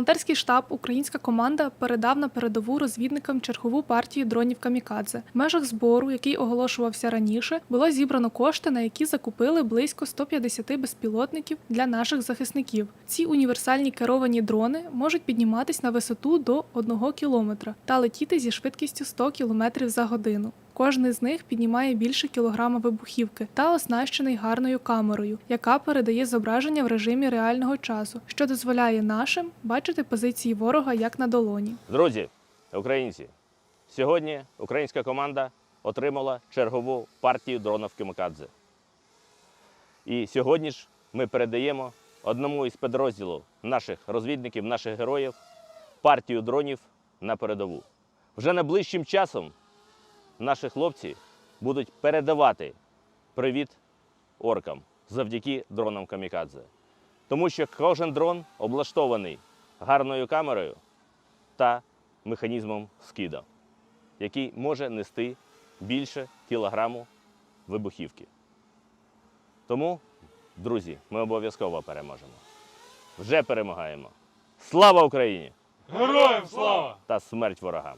Волонтерський штаб Українська команда передав на передову розвідникам чергову партію дронів камікадзе. В межах збору, який оголошувався раніше, було зібрано кошти, на які закупили близько 150 безпілотників для наших захисників. Ці універсальні керовані дрони можуть підніматись на висоту до 1 кілометра та летіти зі швидкістю 100 км за годину. Кожний з них піднімає більше кілограма вибухівки та оснащений гарною камерою, яка передає зображення в режимі реального часу, що дозволяє нашим бачити позиції ворога як на долоні. Друзі, українці, сьогодні українська команда отримала чергову партію дронів Кимикадзе. І сьогодні ж ми передаємо одному із підрозділів наших розвідників, наших героїв партію дронів на передову. Вже найближчим часом наші хлопці будуть передавати привіт оркам завдяки дронам Камікадзе. Тому що кожен дрон облаштований гарною камерою та механізмом скида, який може нести більше кілограму вибухівки. Тому, друзі, ми обов'язково переможемо. Вже перемагаємо. Слава Україні! Героям слава! Та смерть ворогам!